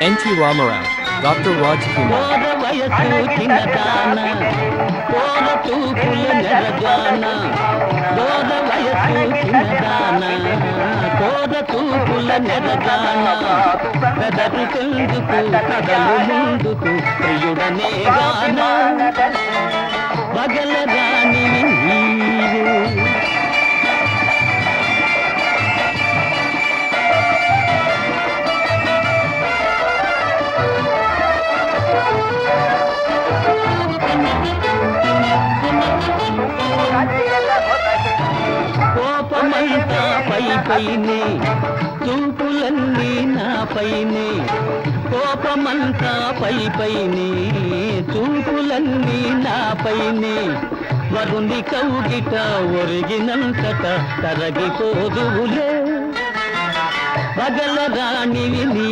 NT Rama Rao doctor Raj Kumar కోర వయసు చూపుల నెరగాన కోర కోపమంతా పై పైనే చూపులన్నీ నా పైనే కోపమంతా పై పైనే చూపులన్నీ నా పైనే వరుణి కౌగిట ఒరిగినంతట తరగిపోదువులే. బగల రాణివి నీ